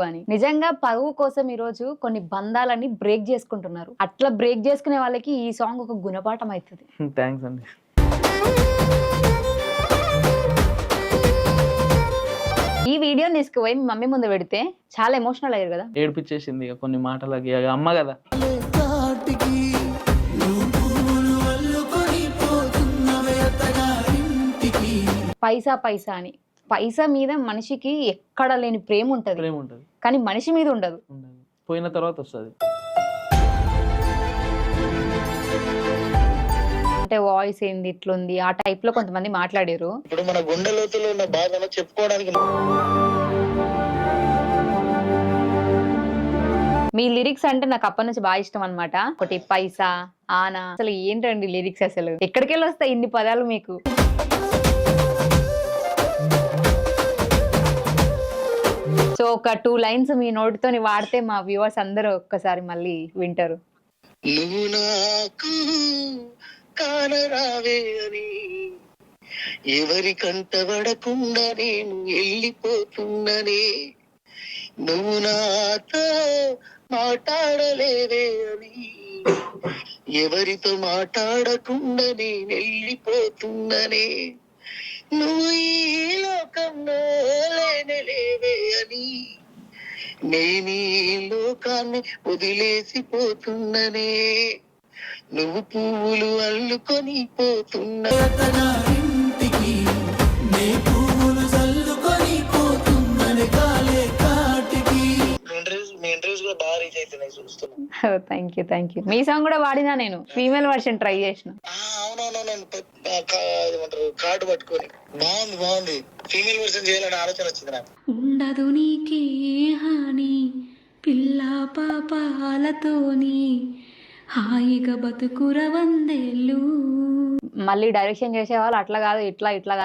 అని. నిజంగా పరువు కోసం ఈ రోజు కొన్ని బంధాలని బ్రేక్ చేసుకుంటున్నారు. అట్లా బ్రేక్ చేసుకునే వాళ్ళకి ఈ సాంగ్ ఒక గుణపాఠం అవుతుంది థ్యాంక్స్ అండి. ఈ వీడియోని తీసుకుపోయి మీ మమ్మీ ముందు పెడితే చాలా ఎమోషనల్ అయ్యారు కదా? ఏడిపించేసింది ఇక కొన్ని మాటలకి. ఇక అమ్మ కదా. పైసా పైసా అని. పైసా మీద మనిషికి ఎక్కడ లేని ప్రేమ ఉంటది. ప్రేమ ఉంటుంది. కానీ మనిషి మీద ఉండదు. పోయిన తర్వాత వస్తుంది. అంటే వాయిస్ ఏంది ఇట్లుంది ఆ టైప్లో కొంతమంది మాట్లాడారు. ఇప్పుడు మన గుండె లోతులో ఉన్న బాధను చెప్పుకోవడానికి మీ లిరిక్స్ అంటే నాకు అప్పటి నుంచి బాగా ఇష్టం అన్నమాట. ఒకటి పైసా ఆనా. అసలు ఏంటండి లిరిక్స్ అసలు? ఎక్కడికి వెళ్ళి వస్తాయి ఇన్ని పదాలు మీకు? సో ఒక టూ లైన్స్ మీ నోటితోని వాడితే మా వ్యూవర్స్ అందరూ ఒక్కసారి మళ్ళీ వింటారు. నువ్వు నాకు కానరావే అని. ఎవరి కంటబడకుండా నేను వెళ్ళిపోతున్నానే. నువ్వు నాతో మాట్లాడలేవే అని. ఎవరితో మాట్లాడకుండా నేను వెళ్ళిపోతున్నానే. నువ్వు ఈ నేనే లోకాన్ని వదిలేసిపోతున్ననే. నువ్వు పువ్వులు అల్లుకొని పోతున్నా కూడా బాగా రీచ్ అవుతున్నాయి చూస్తున్నాం. థ్యాంక్ యూ థ్యాంక్ యూ మీ సాంగ్ కూడా వాడినా నేను? ఫీమేల్ వర్షన్ ట్రై చేసిన. అవునవునవును ఏమంటారు కార్డు పట్టుకొని. బాగుంది బాగుంది. ఫీమేల్ వర్షన్ చేయాలనే ఆలోచన వచ్చింది నాకు. ఉండదు నీకే హాని పిల్ల పాపాలతోని. హాయిగా బతుకుర వందేళ్ళు. మళ్ళీ డైరెక్షన్ చేసే వాళ్ళు అట్లా కాదు ఇట్లా ఇట్లా కాదు.